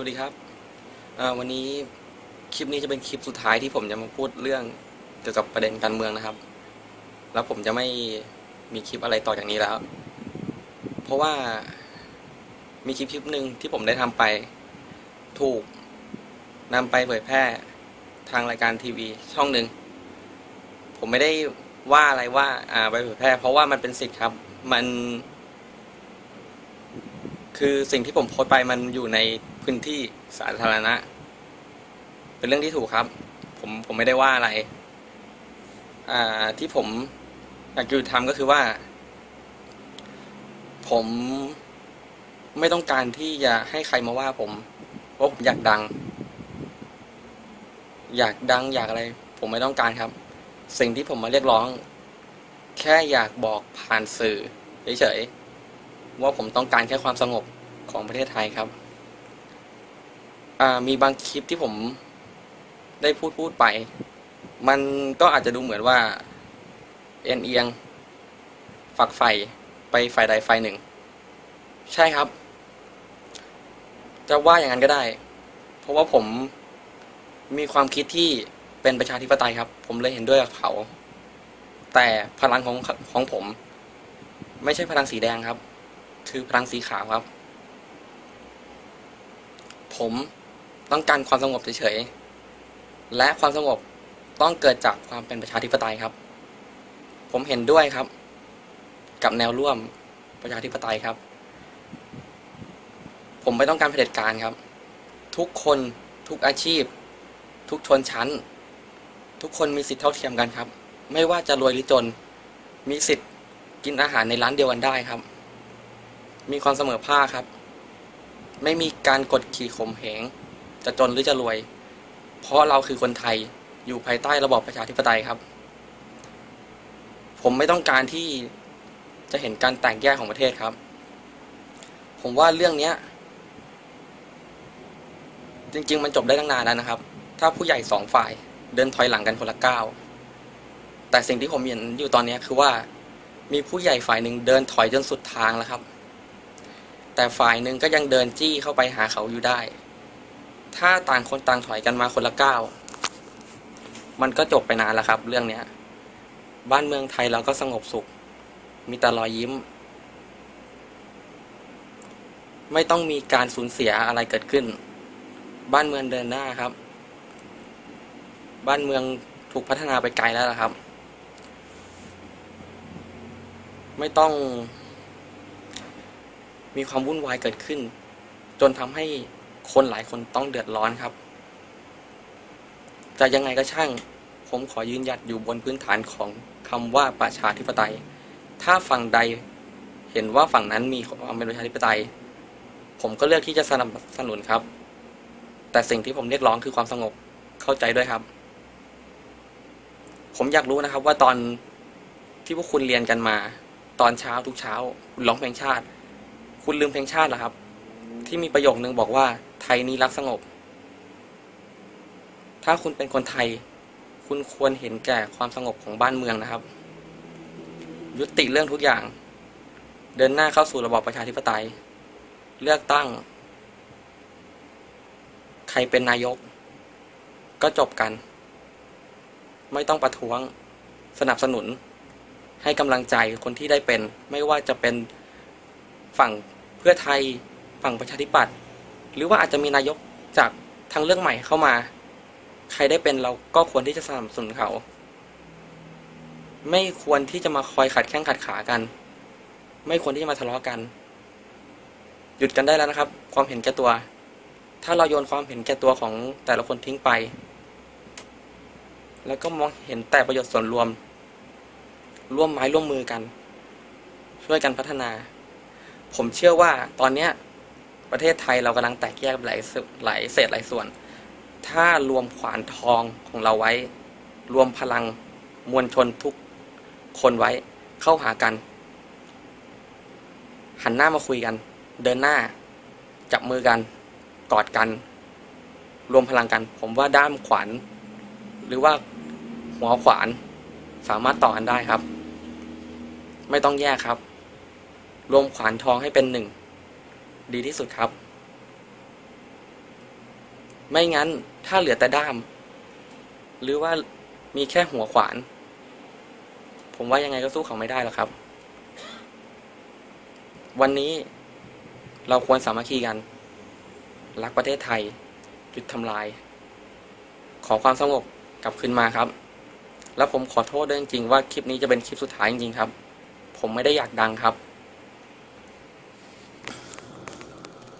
วัสดีครับวันนี้คลิปนี้จะเป็นคลิปสุดท้ายที่ผมจะมาพูดเรื่องเกี่ยวกับประเด็นการเมืองนะครับ แล้วผมจะไม่มีคลิปอะไรต่อจากนี้แล้ว เพราะว่ามีคลิปคลิปหนึ่งที่ผมได้ทำไป ถูกนำไปเผยแพร่ทางรายการทีวีช่องหนึ่งผมไม่ได้ว่าอะไรว่าอ่าไปเผยแพร่ เพราะว่ามันเป็นสิทธิ์ครับ มัน คือสิ่งที่ผมโพสต์ไปมันอยู่ใน พื้นที่สาธารณะ เป็นเรื่องที่ถูกครับ ผมผมไม่ได้ว่าอะไร อ่าที่ผมอยากจะทำก็คือว่า ผมไม่ต้องการที่จะให้ใครมาว่าผมเพราะผมอยากดัง อยากดังอยากอะไร ผมไม่ต้องการครับ สิ่งที่ผมมาเรียกร้อง แค่อยากบอกผ่านสื่อเฉยๆว่าผมต้องการแค่ความสงบของประเทศไทยครับ มีบางคลิปที่ผมได้พูดพูดไป มันก็อาจจะดูเหมือนว่าเอ็นเอียงฝักใฝ่ไปฝ่ายใดฝ่ายหนึ่ง ใช่ครับ จะว่าอย่างนั้นก็ได้ เพราะว่าผมมีความคิดที่เป็นประชาธิปไตยครับ ผมเลยเห็นด้วยกับเขา แต่พลังของของผม ไม่ใช่พลังสีแดงครับ คือพลังสีขาวครับ ผม ต้องการความสงบเฉยๆ และความสงบต้องเกิดจากความเป็นประชาธิปไตยครับ ผมเห็นด้วยครับ กับแนวร่วมประชาธิปไตยครับ ผมไม่ต้องการเผด็จการครับ ทุกคนทุกอาชีพ ทุกชนชั้น ทุกคนมีสิทธิเท่าเทียมกันครับ ไม่ว่าจะรวยหรือจน มีสิทธิ์กินอาหารในร้านเดียวกันได้ครับ มีความเสมอภาคครับ ไม่มีการกดขี่ข่มเหง จะจนหรือจะรวย เพราะเราคือคนไทยอยู่ภายใต้ระบอบประชาธิปไตยครับ ผมไม่ต้องการที่จะเห็นการแตกแยกของประเทศครับ ผมว่าเรื่องเนี้ย จริง ๆ มันจบได้ตั้งนานแล้วนะครับ ถ้าผู้ใหญ่สองฝ่ายเดินถอยหลังกันคนละก้าวแต่สิ่งที่ผมเห็นอยู่ตอนนี้คือว่า มีผู้ใหญ่ฝ่ายหนึ่งเดินถอยจนสุดทางแล้วครับ แต่ฝ่ายหนึ่งก็ยังเดินจี้เข้าไปหาเขาอยู่ได้ ถ้าต่างคนต่างถอยกันมาคนละก้าวมันก็จบไปนานแล้วครับ เรื่องเนี้ย บ้านเมืองไทยเราก็สงบสุข มีแต่รอยยิ้ม ไม่ต้องมีการสูญเสียอะไรเกิดขึ้น บ้านเมืองเดินหน้าครับ บ้านเมืองถูกพัฒนาไปไกลแล้วละครับ ไม่ต้อง มีความวุ่นวายเกิดขึ้น จนทำให้ คนหลายคนต้องเดือดร้อนครับ จะยังไงก็ช่าง ผมขอยืนหยัดอยู่บนพื้นฐานของคำว่าประชาธิปไตย ถ้าฝั่งใดเห็นว่าฝั่งนั้นมีความเป็นประชาธิปไตย ผมก็เลือกที่จะสนับสนุนครับ แต่สิ่งที่ผมเรียกร้องคือความสงบเข้าใจด้วยครับ ผมอยากรู้นะครับ ว่าตอนที่พวกคุณเรียนกันมา ตอนเช้าทุกเช้า คุณร้องเพลงชาติ คุณลืมเพลงชาติเหรอครับ ที่มีประโยคนึงบอกว่า ทยนี้รักสงบ ถ้าคุณเป็นคนไทย คุณควรเห็นแก่ความสงบของบ้านเมืองนะครับ ยุติเรื่องทุกอย่าง เดินหน้าเข้าสู่ระบอบประชาธิปไตย เลือกตั้ง ใครเป็นนายก ก็จบกัน ไม่ต้องประท้วง สนับสนุน ให้กำลังใจคนที่ได้เป็น ไม่ว่าจะเป็นฝั่งเพื่อไทย ฝั่งประชาธิปัตย์ หรือว่าอาจจะมีนายกจากทางเรื่องใหม่เข้ามา ใครได้เป็นเราก็ควรที่จะสนับสนุนเขา ไม่ควรที่จะมาคอยขัดแข้งขัดขากัน ไม่ควรที่จะมาทะเลาะกัน หยุดกันได้แล้วนะครับ ความเห็นแก่ตัว ถ้าเราโยนความเห็นแก่ตัวของแต่ละคนทิ้งไป แล้วก็มองเห็นแต่ประโยชน์ส่วนรวม ร่วมไม้ร่วมมือกัน ช่วยกันพัฒนา ผมเชื่อว่าตอนเนี้ย ประเทศไทยเรากำลังแตกแยกหลายหลายเศษหลายส่วน ถ้ารวมขวานทองของเราไว้ รวมพลังมวลชนทุกคนไว้เข้าหากัน หันหน้ามาคุยกัน เดินหน้า จับมือกัน กอดกัน รวมพลังกัน ผมว่าด้ามขวาน หรือว่าหัวขวาน สามารถต่อกันได้ครับ ไม่ต้องแยกครับ รวมขวานทองให้เป็นหนึ่ง ดีที่สุดครับ ไม่งั้นถ้าเหลือแต่ด้าม หรือว่ามีแค่หัวขวาน ผมว่ายังไงก็สู้เขาไม่ได้หรอกครับ วันนี้เราควรสามัคคีกัน รักประเทศไทยหยุดทำลาย ขอความสงบกลับคืนมาครับ แล้วผมขอโทษด้วยจริงๆว่าคลิปนี้จะเป็นคลิปสุดท้ายจริงๆครับ ผมไม่ได้อยากดังครับ